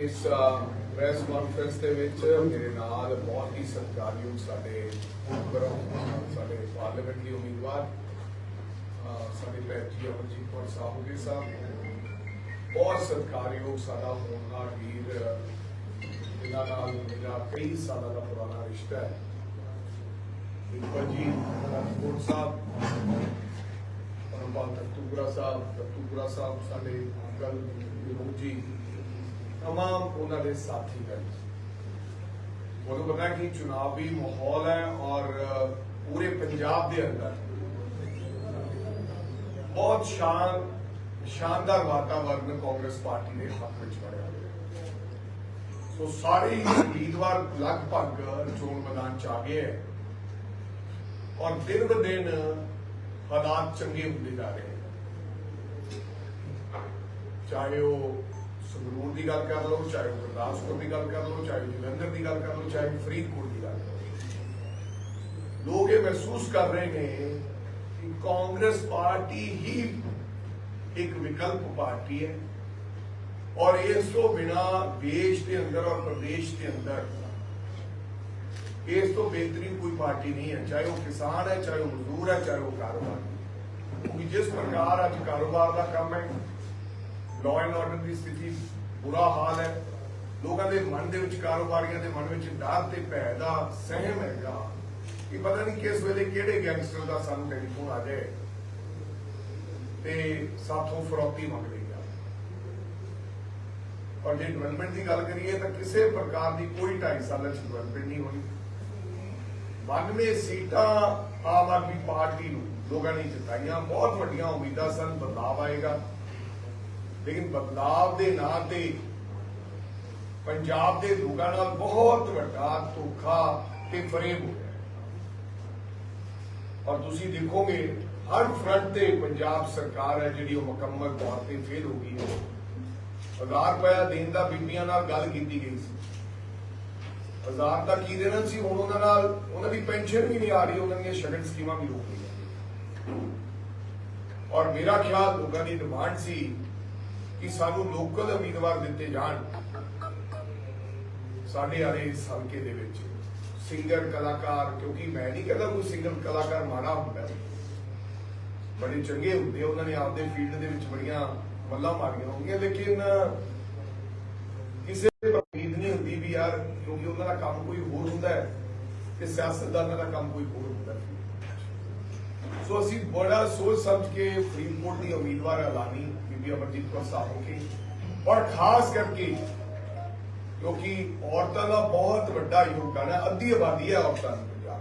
ਇਸ press conference ਦੇ ਵਿੱਚ ਮੇਰੇ ਨਾਲ ਬਹੁਤ ਹੀ ਸਤਿਕਾਰਯੋਗ ਸਾਡੇ ਮੈਂਬਰ ਸਾਡੇ ਪਾਰਲੀਮੈਂਟਰੀ ਉਮੀਦਵਾਰ ਸਾਡੇ ਭੈਣ ਜੀ ਅਮਰਜੀਤ ਕੌਰ ਸਾਹੂਗੀ ਸਾਹਿਬ ਬਹੁਤ ਸਤਿਕਾਰਯੋਗ ਸਾਡਾ ਹੋਣਹਾਰ ਵੀਰ ਇਹਨਾਂ ਨਾਲ ਮੇਰਾ ਕਈ ਸਾਲਾਂ ਦਾ ਪੁਰਾਣਾ ਰਿਸ਼ਤਾ ਹੈ। ਬਿਲਕੁਲ ਜੀ, ਰਾਜਕੋਟ ਸਾਹਿਬ ਪਰਮਪਾਲ ਤਖਤੂਪੁਰਾ ਸਾਹਿਬ ਤਖਤੂਪੁਰਾ ਸਾਹਿਬ ਸਾਡੇ ਅੰਕਲ ਵਿਨੋਦ ਜੀ तमाम ਉਹਨਾਂ ਦੇ ਸਾਥੀ ਹਨ ਤੁਹਾਨੂੰ ਪਤਾ ਹੈ ਕਿ ਚੁਣਾਵੀ ਮਾਹੌਲ ਹੈ ਔਰ ਅ, ਪੂਰੇ ਪੰਜਾਬ ਦੇ ਅੰਦਰ ਬਹੁਤ ਸ਼ਾਨ ਸ਼ਾਨਦਾਰ ਵਾਤਾਵਰਨ ਕਾਂਗਰਸ ਪਾਰਟੀ ਦੇ ਹੱਕ ਵਿੱਚ ਬਣਿਆ ਹੋਇਆ ਹੈ ਸੋ ਸਾਰੇ ਹੀ ਉਮੀਦਵਾਰ ਲਗਭਗ ਚੋਣ ਮੈਦਾਨ ਚ ਆ ਗਏ ਹੈ ਔਰ ਦਿਨ ਬ ਦਿਨ ਹਾਲਾਤ ਚੰਗੇ ਹੁੰਦੇ ਜਾ ਰਹੇ ਹੈ ਚਾਹੇ ਉਹ ਸੰਗਰੂਰ ਦੀ ਗੱਲ ਕਰ ਲਓ ਚਾਹੇ ਉਹ ਗੁਰਦਾਸਪੁਰ ਦੀ ਗੱਲ ਕਰ ਲਓ ਚਾਹੇ ਜਲੰਧਰ ਦੀ ਗੱਲ ਕਰ ਲਓ ਚਾਹੇ ਫਰੀਦਕੋਟ ਦੀ ਗੱਲ ਕਰ ਲਓ ਲੋਕ ਇਹ ਮਹਿਸੂਸ ਕਰ ਰਹੇ ਨੇ ਕਿ ਕਾਂਗਰਸ ਪਾਰਟੀ ਹੀ ਇੱਕ ਵਿਕਲਪ ਪਾਰਟੀ ਹੈ ਔਰ ਇਸ ਤੋਂ ਬਿਨਾ ਦੇਸ਼ ਦੇ ਅੰਦਰ ਔਰ ਪ੍ਰਦੇਸ਼ ਦੇ ਅੰਦਰ ਇਸ ਤੋਂ ਬਿਹਤਰੀਨ ਕੋਈ ਪਾਰਟੀ ਨਹੀਂ ਹੈ ਚਾਹੇ ਉਹ ਕਿਸਾਨ ਹੈ ਚਾਹੇ ਉਹ ਮਜ਼ਦੂਰ ਹੈ ਚਾਹੇ ਉਹ ਕਾਰੋਬਾਰ ਕਿਉਂਕਿ ਜਿਸ ਪ੍ਰਕਾਰ ਅੱਜ ਕਾਰੋਬਾਰ ਦਾ ਕੰਮ ਹੈ ਲਾਅ ਐਂਡ ਆਰਡਰ ਦੀ ਸਥਿਤੀ ਬੁਰਾ ਹਾਲ ਹੈ। ਲੋਕਾਂ ਦੇ ਮਨ ਦੇ ਵਿੱਚ ਕਾਰੋਬਾਰੀਆਂ ਦੇ ਮਨ ਵਿੱਚ ਡਰ ਤੇ ਭੈ ਦਾ ਸਹਿਮ ਹੈਗਾ ਕਿ ਪਤਾ ਨਹੀਂ ਕਿਸ ਵੇਲੇ ਕਿਹੜੇ ਗੈਂਗਸਟਰ ਦਾ ਸਾਨੂੰ ਟੈਲੀਫੋਨ ਆ ਜਾਏ ਤੇ ਸਾਥੋਂ ਫਰੌਤੀ ਮੰਗ ਲਈ ਜਾ। ਜੇ ਡਿਵੈਲਪਮੈਂਟ ਦੀ ਗੱਲ ਕਰੀਏ ਤਾਂ ਕਿਸੇ ਪ੍ਰਕਾਰ ਦੀ ਕੋਈ 2.5 ਸਾਲਾਂ ਚ ਡਿਵੈਲਪਮੈਂਟ ਨਹੀਂ ਹੋਈ 92 ਸੀਟਾਂ ਆਮ ਆਦਮੀ ਪਾਰਟੀ ਨੂੰ ਲੋਕਾਂ ਨੇ ਜਿਤਾਈਆਂ। ਬਹੁਤ ਵੱਡੀਆਂ ਉਮੀਦਾਂ ਸਨ ਬਦਲਾਵ ਆਏਗਾ। ਲੇਕਿਨ ਬਦਲਾਵ ਦੇ ਨਾਂ ਤੇ ਪੰਜਾਬ ਦੇ ਲੋਕਾਂ ਨਾਲ ਬਹੁਤ ਵੱਡਾ ਧੋਖਾ ਤੇ ਫਰੇਬ ਹੋ ਔਰ ਤੁਸੀਂ ਦੇਖੋਗੇ, ਹਰ ਫਰੰਟ ਤੇ ਪੰਜਾਬ ਸਰਕਾਰ ਹੈ ਜਿਹੜੀ ਉਹ ਮੁਕੰਮਲ ਤੌਰ ਤੇ ਫੇਲ ਹੋ ਗਈ ਹੈ। ਹਜ਼ਾਰ ਰੁਪਇਆ ਦੇਣ ਦਾ ਬੀਬੀਆਂ ਨਾਲ ਗੱਲ ਕੀਤੀ ਗਈ ਸੀ। ਹਜ਼ਾਰ ਦਾ ਕੀ ਦੇਣਾ ਸੀ ਹੁਣ ਉਹਨਾਂ ਨਾਲ? ਉਹਨਾਂ ਦੀ ਪੈਨਸ਼ਨ ਵੀ ਨਹੀਂ ਆ ਰਹੀ, ਉਹਨਾਂ ਦੀਆਂ ਸ਼ਗਨ ਸਕੀਮਾਂ ਵੀ ਰੋਕ ਗਈਆਂ। ਔਰ ਮੇਰਾ ਖਿਆਲ ਲੋਕਾਂ ਦੀ ਡਿਮਾਂਡ ਸੀ ਕਿ ਸਾਨੂੰ ਲੋਕਲ ਉਮੀਦਵਾਰ ਦਿੱਤੇ ਜਾਣ। ਸਾਡੇ ਵਾਲੇ ਇਸ ਹਲਕੇ ਦੇ ਵਿੱਚ ਸਿੰਗਰ ਕਲਾਕਾਰ, ਕਿਉਂਕਿ ਮੈਂ ਨਹੀਂ ਕਹਿੰਦਾ ਕੋਈ ਸਿੰਗਰ ਕਲਾਕਾਰ ਮਾੜਾ ਹੁੰਦਾ। ਬੜੇ ਚੰਗੇ ਹੁੰਦੇ ਉਹਨਾਂ ਨੇ ਆਪਦੇ ਫੀਲਡ ਦੇ ਵਿੱਚ ਬੜੀਆਂ ਮੱਲਾਂ ਮਾਰੀਆਂ ਹੋਣਗੀਆਂ, ਲੇਕਿਨ ਕਿਸੇ ਉਮੀਦ ਨਹੀਂ ਹੁੰਦੀ ਵੀ ਯਾਰ, ਕਿਉਂਕਿ ਉਹਨਾਂ ਦਾ ਕੰਮ ਕੋਈ ਹੋਰ ਹੁੰਦਾ ਹੈ ਤੇ ਸਿਆਸਤਦਾਨਾਂ ਦਾ ਕੰਮ ਕੋਈ ਹੋਰ ਹੁੰਦਾ। ਹੈ ਸੋ ਅਸੀਂ ਬੜਾ ਸੋਚ ਸਮਝ ਕੇ ਫਰੀਦਕੋਟ ਦੀ ਉਮੀਦਵਾਰ ਐਲਾਨੀ ਬੀਬੀ ਅਮਰਜੀਤ ਕੌਰ ਸਾਹਿਬ ਕੀ ਔਰ ਖਾਸ ਕਰਕੇ ਕਿਉਂਕਿ ਔਰਤਾਂ ਦਾ ਬਹੁਤ ਵੱਡਾ ਯੋਗਦਾਨ ਹੈ, ਅੱਧੀ ਆਬਾਦੀ ਹੈ ਔਰਤਾਂ ਦੀ ਪੰਜਾਬ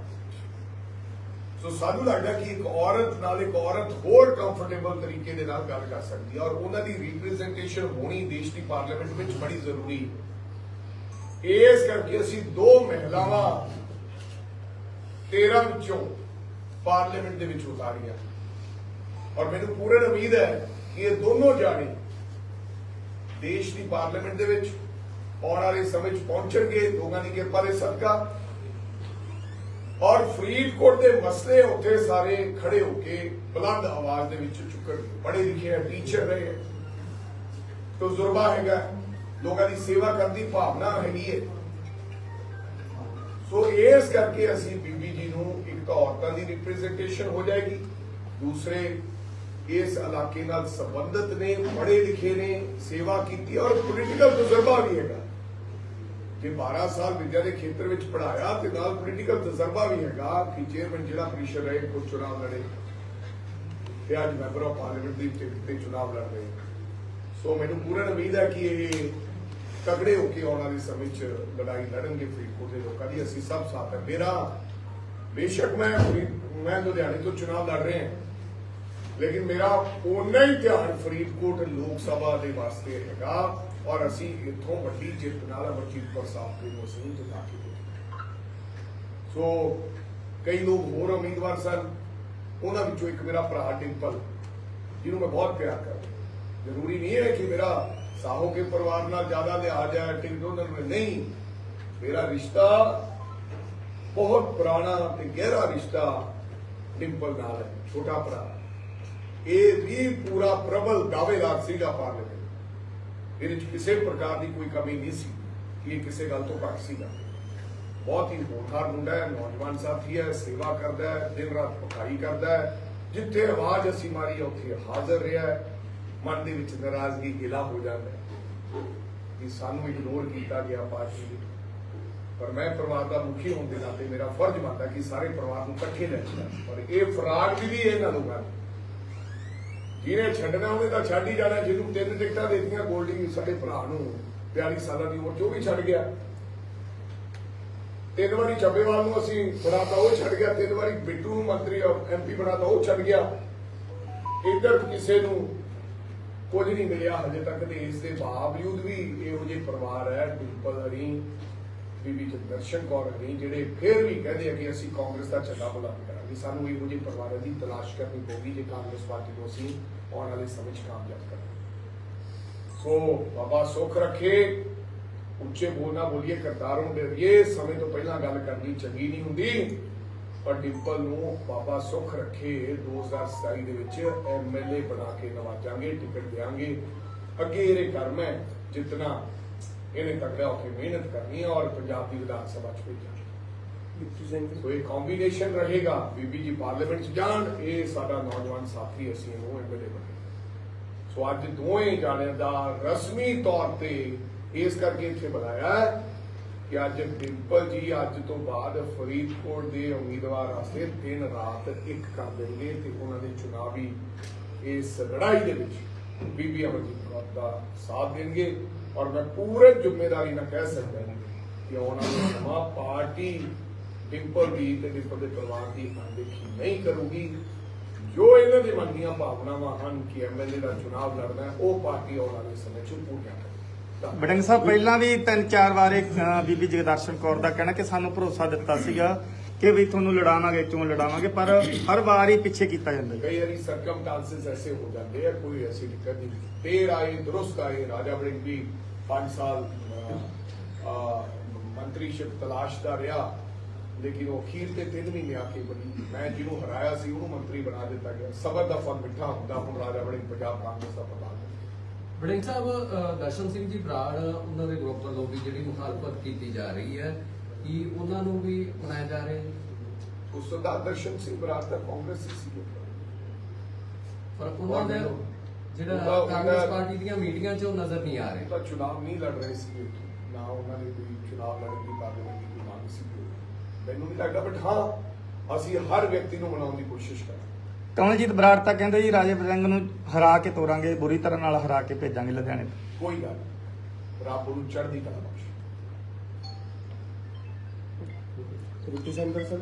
ਸੋ ਸਾਨੂੰ ਲੱਗਦਾ ਕਿ ਇੱਕ ਔਰਤ ਨਾਲ ਇੱਕ ਔਰਤ ਹੋਰ ਕੰਫਰਟੇਬਲ ਤਰੀਕੇ ਦੇ ਨਾਲ ਗੱਲ ਕਰ ਸਕਦੀ ਹੈ। ਔਰ ਉਹਨਾਂ ਦੀ ਰਿਪਰੈਜ਼ੈਂਟੇਸ਼ਨ ਹੋਣੀ ਦੇਸ਼ ਦੀ ਪਾਰਲੀਮੈਂਟ ਵਿੱਚ ਬੜੀ ਜ਼ਰੂਰੀ ਇਸ ਕਰਕੇ ਅਸੀਂ ਦੋ ਮਹਿਲਾਵਾਂ 13 ਵਿੱਚੋਂ ਪਾਰਲੀਮੈਂਟ ਦੇ ਵਿੱਚ ਉਤਾਰੀਆਂ। ਔਰ ਮੈਨੂੰ ਪੂਰਨ ਉਮੀਦ ਹੈ ਕਿ ਇਹ ਦੋਨੋਂ ਜਾਣੇ ਦੇਸ਼ ਦੀ ਪਾਰਲੀਮੈਂਟ ਦੇ ਵਿੱਚ ਆਉਣ ਵਾਲੇ ਸਮੇਂ 'ਚ ਪਹੁੰਚਣਗੇ, ਲੋਕਾਂ ਦੀ ਕਿਰਪਾ ਦੇ ਸਦਕਾ। ਔਰ ਫਰੀਦਕੋਟ ਦੇ ਮਸਲੇ ਉੱਥੇ ਸਾਰੇ ਖੜੇ ਹੋ ਕੇ ਬੁਲੰਦ ਆਵਾਜ਼ ਦੇ ਵਿੱਚ ਚੁੱਕਣ ਪੜ੍ਹੇ ਲਿਖੇ ਹੈ ਟੀਚਰ ਰਹੇ ਹੈ। ਤਜਰਬਾ ਹੈਗਾ, ਲੋਕਾਂ ਦੀ ਸੇਵਾ ਕਰਨ ਦੀ ਭਾਵਨਾ ਹੈਗੀ ਹੈ। ਸੋ ਇਸ ਕਰਕੇ ਅਸੀਂ ਇੱਕ ਔਰਤਾਂ ਦੀ ਰਿਪਰੈਜ਼ੈਂਟੇਸ਼ਨ ਹੋ ਜਾਏਗੀ। ਦੂਸਰੇ ਇਸ ਇਲਾਕੇ ਨਾਲ ਸੰਬੰਧਿਤ ਨੇ, ਪੜ੍ਹੇ ਲਿਖੇ ਨੇ, ਸੇਵਾ ਕੀਤੀ ਔਰ ਪੋਲੀਟੀਕਲ ਤਜਰਬਾ ਵੀ ਹੈਗਾ। ਜੇ 12 ਸਾਲ ਵਿਦਿਆ ਦੇ ਖੇਤਰ ਵਿੱਚ ਪੜਾਇਆ ਤੇ ਨਾਲ ਪੋਲੀਟੀਕਲ ਤਜਰਬਾ ਵੀ ਹੈਗਾ, ਕਿ ਚੇਅਰਮੈਨ ਜ਼ਿਲ੍ਹਾ ਪ੍ਰੀਸ਼ਦ ਰਹੇ ਖੁਦ ਚੁਣਾਵ ਲੜੇ। ਤੇ ਅੱਜ ਮੈਂਬਰ ਆਫ ਪਾਰਲੀਮੈਂਟ ਦੀ ਟਿਕਟ ਤੇ ਚੁਣਾਵ ਲੜ ਰਹੇ। ਸੋ ਮੈਨੂੰ ਪੂਰਨ ਉਮੀਦ ਹੈ ਕਿ ਇਹ ਤਗੜੇ ਹੋ ਕੇ ਆਉਣ ਵਾਲੇ ਸਮੇਂ 'ਚ ਲੜਾਈ ਲੜਨਗੇ ਫਰੀਦਕੋਟ ਦੇ ਲੋਕਾਂ ਦੀ। ਅਸੀਂ ਸਭ ਸਾਥ ਹੈ। ਮੇਰਾ ਬੇਸ਼ੱਕ ਮੈਂ ਫਰੀਦ- ਮੈਂ ਲੁਧਿਆਣੇ ਤੋਂ ਚੁਣਾਵ ਲੜ ਰਿਹਾ ਹਾਂ। ਲੇਕਿਨ ਮੇਰਾ ਓਨਾ ਹੀ ਫਰੀਦਕੋਟ ਲੋਕ ਸਭਾ ਦੇ ਵਾਸਤੇ ਹੈਗਾ ਔਰ ਅਸੀਂ ਇੱਥੋਂ ਵੱਡੀ ਜਿੱਤ ਨਾਲ ਅਮਰਜੀਤ ਸਾਹਿਬ ਦੇ ਨੂੰ ਅਸੀਂ ਜਿਤਾ ਸੋ ਕਈ ਲੋਕ ਹੋਰ ਉਮੀਦਵਾਰ ਸਨ। ਉਹਨਾਂ ਵਿੱਚੋਂ ਇੱਕ ਮੇਰਾ ਭਰਾ ਡਿੰਪਲ, ਜਿਹਨੂੰ ਮੈਂ ਬਹੁਤ ਪਿਆਰ ਕਰਦਾ ਜ਼ਰੂਰੀ ਨਹੀਂ ਹੈ ਕਿ ਮੇਰਾ ਸਾਹੋ ਕੇ ਪਰਿਵਾਰ ਨਾਲ ਜ਼ਿਆਦਾ ਲਿਹਾਜ਼ ਹੈ ਟਿਕਟ ਉਹਨਾਂ ਨੂੰ ਨਹੀਂ। ਮੇਰਾ ਰਿਸ਼ਤਾ ਬਹੁਤ ਪੁਰਾਣਾ ਤੇ ਗਹਿਰਾ ਰਿਸ਼ਤਾ ਡਿੰਪਲ ਨਾਲ ਹੈ, ਛੋਟਾ ਭਰਾ ਇਹ ਵੀ ਪੂਰਾ ਪ੍ਰਬਲ ਦਾਅਵੇਦਾਰ ਸੀਗਾ ਪਾਰਲੀਮੈਂਟ ਇਹਦੇ ਵਿੱਚ ਕਿਸੇ ਪ੍ਰਕਾਰ ਦੀ ਕੋਈ ਕਮੀ ਨਹੀਂ ਸੀ ਕਿ ਇਹ ਕਿਸੇ ਗੱਲ ਤੋਂ ਘੱਟ ਸੀਗਾ। ਬਹੁਤ ਹੀ ਹੋਣਹਾਰ ਮੁੰਡਾ ਹੈ, ਨੌਜਵਾਨ ਸਾਥੀ ਹੈ, ਸੇਵਾ ਕਰਦਾ ਹੈ, ਦਿਨ ਰਾਤ ਪਕਾਈ ਕਰਦਾ ਹੈ। ਜਿੱਥੇ ਆਵਾਜ਼ ਅਸੀਂ ਮਾਰੀ, ਉੱਥੇ ਹਾਜ਼ਰ ਰਿਹਾ ਹੈ। ਮਨ ਦੇ ਵਿੱਚ ਨਾਰਾਜ਼ਗੀ ਗਿਲਾ ਹੋ ਜਾਂਦਾ ਹੈ। ਕਿ ਸਾਨੂੰ ਇਗਨੋਰ ਕੀਤਾ ਗਿਆ ਪਾਰਟੀ ਨੇ। ਪਰ ਮੈਂ ਪਰਿਵਾਰ ਦਾ ਮੁਖੀ ਹੋਣ ਦੇ ਨਾਤੇ ਮੇਰਾ ਫਰਜ਼ ਬਣਦਾ ਕਿ ਸਾਰੇ ਪਰਿਵਾਰ ਨੂੰ ਇਕੱਠੇ ਲੈ ਕੇ ਪਰ ਇਹ ਫਰਾਗ ਵੀ ਵੀ ਇਹਨਾਂ ਲੋਕਾਂ ਨੂੰ। ਜਿਹਨੇ ਛੱਡਣਾ ਉਹਨੇ ਤਾਂ ਛੱਡ ਹੀ ਜਾਣਾ, ਜਿਹਨੂੰ ਤਿੰਨ ਟਿਕਟਾਂ ਦਿੱਤੀਆਂ ਗੋਲਡੀ ਸਾਡੇ ਭਰਾ ਨੂੰ 42 ਸਾਲਾਂ ਦੀ ਉਮਰ 'ਚ, ਉਹ ਵੀ ਛੱਡ ਗਿਆ। ਤਿੰਨ ਵਾਰੀ ਚੱਬੇਵਾਲ ਨੂੰ ਅਸੀਂ ਬਣਾਤਾ ਉਹ ਛੱਡ ਗਿਆ। ਤਿੰਨ ਵਾਰੀ ਬਿੱਟੂ ਨੂੰ ਮੰਤਰੀ ਔਰ ਐਮਪੀ ਬਣਾਤਾ, ਉਹ ਛੱਡ ਗਿਆ। ਇੱਧਰ ਕਿਸੇ ਨੂੰ ਕੁਝ ਨਹੀਂ ਮਿਲਿਆ, ਹਜੇ ਤੱਕ ਤੇ ਇਸ ਦੇ ਬਾਵਜੂਦ ਵੀ ਇਹੋ ਜਿਹੇ ਪਰਿਵਾਰ ਹੈ ਡਿੰਪਲ ਹਰੀ ਬੀਬੀ ਜਗਦਰਸ਼ਨ ਕੌਰ ਹਰੀ ਜਿਹੜੇ ਫਿਰ ਵੀ ਕਹਿੰਦੇ ਆ ਕਿ ਅਸੀਂ ਕਾਂਗਰਸ ਦਾ ਝੰਡਾ ਬੁਲੰਦ ਕਰਾਂਗੇ, ਸਾਨੂੰ ਇਹੋ ਜਿਹੇ ਪਰਿਵਾਰਾਂ ਦੀ ਤਲਾਸ਼ ਕਰਨੀ ਪਊਗੀ ਜੇ ਕਾਂਗਰਸ ਪਾਰਟੀ ਨੂੰ ਅਸੀਂ ਆਉਣ ਵਾਲੇ ਸਮੇਂ 'ਚ ਕਾਮਯਾਬ ਕਰਾਂਗੇ। ਸੋ ਬਾਬਾ ਸੁੱਖ ਰੱਖੇ, ਉੱਚੇ ਬੋਲਣਾ ਬੋਲੀਏ, ਕਰਤਾਰੋਂ ਡਰੀਏ, ਸਮੇਂ ਤੋਂ ਪਹਿਲਾਂ ਗੱਲ ਕਰਨੀ ਚੰਗੀ ਨਹੀਂ ਹੁੰਦੀ, ਪਰ ਡਿੰਪਲ ਨੂੰ ਬਾਬਾ ਸੁੱਖ ਰੱਖੇ 2027 ਦੇ ਵਿੱਚ ਐਮਐਲਏ ਬਣਾ ਕੇ ਨਵਾਜਾਂਗੇ, ਟਿਕਟ ਦੇਾਂਗੇ ਅੱਗੇ ਇਹਦੇ ਕਰਮ ਹੈ, ਜਿਤਨਾ ਇਹਨੇ ਤਕੜਾ ਹੋ ਕੇ ਮਿਹਨਤ ਕਰਨੀ ਹੈ ਔਰ ਪੰਜਾਬ ਦੀ ਵਿਧਾਨ ਸਭਾ ਚ ਸੋ ਇਹ ਕੰਬੀਨੇਸ਼ਨ ਰਹੇਗਾ। ਬੀਬੀ ਜੀ ਪਾਰਲੀਮੈਂਟ ਚ ਜਾਣ ਇਹ ਸਾਡਾ ਨੌਜਵਾਨ ਸਾਥੀ ਅਸੀਂ ਇਹਨੂੰ ਐਮਐਲਏ ਬਣੇ ਸੋ ਅੱਜ ਦੋਵੇਂ ਜਾਣਿਆਂ ਦਾ ਰਸਮੀ ਤੌਰ ਤੇ ਇਸ ਕਰਕੇ ਇੱਥੇ ਬੁਲਾਇਆ ਹੈ ਕਿ ਅੱਜ ਡਿੰਪਲ ਜੀ ਅੱਜ ਤੋਂ ਬਾਅਦ ਫਰੀਦਕੋਟ ਦੇ ਉਮੀਦਵਾਰ ਵਾਸਤੇ ਦਿਨ ਰਾਤ ਇੱਕ ਕਰ ਦੇਣਗੇ ਤੇ ਉਹਨਾਂ ਦੇ ਚੁਣਾਵੀ ਇਸ ਲੜਾਈ ਦੇ ਵਿੱਚ ਬੀਬੀ ਅਮਰਜੀਤ ਕੌਰ ਦਾ ਸਾਥ ਦੇਣਗੇ। ਔਰ ਮੈਂ ਪੂਰੇ ਜ਼ਿੰਮੇਵਾਰੀ ਨਾਲ ਕਹਿ ਸਕਦਾ ਕਿ ਆਉਣ ਵਾਲਾ ਸਮਾਂ ਪਾਰਟੀ ਡਿੰਪਲ ਦੀ ਤੇ ਡਿੰਪਲ ਦੇ ਪਰਿਵਾਰ ਦੀ ਅਣਦੇਖੀ ਨਹੀਂ ਕਰੂਗੀ ਜੋ ਇਹਨਾਂ ਦੇ ਮਨ ਦੀਆਂ ਭਾਵਨਾਵਾਂ ਹਨ ਕਿ ਐਮਐਲਏ ਦਾ ਚੁਣਾਵ ਲੜਨਾ ਉਹ ਪਾਰਟੀ ਆਉਣ ਵਾਲੇ ਸਮੇਂ 'ਚ ਪੂਰੀਆਂ ਕਰੇਗੀ ਧੰਨਵਾਦ। ਸਾਹਿਬ, ਪਹਿਲਾਂ ਵੀ ਤਿੰਨ ਚਾਰ ਵਾਰ ਬੀਬੀ ਜਗਦਰਸ਼ਨ ਕੌਰ ਦਾ ਕਹਿਣਾ ਕਿ ਸਾਨੂੰ ਭਰੋਸਾ ਦਿੱਤਾ ਸੀਗਾ ਕਿ ਵੀ ਤੁਹਾਨੂੰ ਲੜਾਵਾਂਗੇ ਚੋਣ ਲੜਾਵਾਂਗੇ ਪਰ ਹਰ ਵਾਰ ਹੀ ਪਿੱਛੇ ਕੀਤਾ ਜਾਂਦਾ ਹੈ। ਕਈ ਵਾਰੀ ਸਰਕਮਟੈਂਸਸ ਐਸੇ ਹੋ ਜਾਂਦੇ ਆ ਕੋਈ ਐਸੀ ਦਿੱਕਤ ਨਹੀਂ। ਦੇਰ ਆਏ ਦਰੁਸਤ ਆਏ ਰਾਜਾ ਵੜਿੰਗ ਵੀ 5 ਸਾਲ ਮੰਤਰੀਸ਼ਿਪ ਤਲਾਸ਼ਦਾ ਰਿਹਾ ਲੇਕਿਨ ਉਹ ਅਖੀਰ ਤੇ 3 ਮਹੀਨੇ ਆ ਕੇ ਬਣੀ। ਮੈਂ ਜਿਹਨੂੰ ਹਰਾਇਆ ਸੀ ਉਹਨੂੰ ਮੰਤਰੀ ਬਣਾ ਦਿੱਤਾ ਗਿਆ। ਸਬਰ ਦਾ ਫਲ ਮਿੱਠਾ ਹੁੰਦਾ ਹੁਣ ਰਾਜਾ ਵੜਿੰਗ ਪੰਜਾਬ ਕਾਂਗਰਸ ਦਾ ਪ੍ਰਧਾਨ। ਵੜਿੰਗ ਸਾਹਿਬ ਦਰਸ਼ਨ ਸਿੰਘ ਜੀ ਬਰਾੜ ਉਹਨਾਂ ਦੇ ਗਰੁੱਪ ਵੱਲੋਂ ਵੀ ਜਿਹੜੀ ਮੁਖਾਲਫਤ ਕੀਤੀ ਜਾ ਰਹੀ ਹੈ ਕਿ ਉਹਨਾਂ ਨੂੰ ਵੀ ਬਣਾਇਆ ਜਾ ਰਿਹਾ ਹੈ। ਉਸ ਦਾ ਦਰਸ਼ਨ ਸਿੰਘ ਬਰਾੜ ਦਾ ਕਾਂਗਰਸ ਹੀ ਸੀ ਪਰ ਉਹਨਾਂ ਦੇ ਜਿਹੜਾ ਕਾਂਗਰਸ ਪਾਰਟੀ ਦੀਆਂ ਮੀਟਿੰਗਾਂ 'ਚ ਉਹ ਨਜ਼ਰ ਨਹੀਂ ਆ ਰਹੇ। ਉਹ ਤਾਂ ਚੁਣਾਵ ਨਹੀਂ ਲੜ ਰਹੇ ਸੀ ਨਾ ਉਹਨਾਂ ਨੇ ਕੋਈ ਚੁਣਾਵ ਲੜਨ ਦੀ ਪਾਰਲੀਮੈਂਟ ਦੀ ਮੰਗ ਸੀ ਮੈਨੂੰ ਨਹੀਂ ਲੱਗਦਾ ਬਟ ਹਾਂ ਅਸੀਂ ਹਰ ਵਿਅਕਤੀ ਨੂੰ ਮਨਾਉਣ ਦੀ ਕੋਸ਼ਿਸ਼ ਕਰਾਂਗੇ। ਕਮਲਜੀਤ ਬਰਾੜ ਤਾਂ ਕਹਿੰਦੇ ਜੀ ਰਾਜੇ ਬਡੰਗ ਨੂੰ ਹਰਾ ਕੇ ਤੋਰਾਂਗੇ ਬੁਰੀ ਤਰ੍ਹਾਂ ਨਾਲ ਹਰਾ ਕੇ ਭੇਜਾਂਗੇ ਲੁਧਿਆਣੇ ਕੋਈ ਗੱਲ। ਰੱਬ ਨੂੰ ਚੜ੍ਹਦੀ ਕਲਾ ਬਖਸ਼ੇ। Representative sir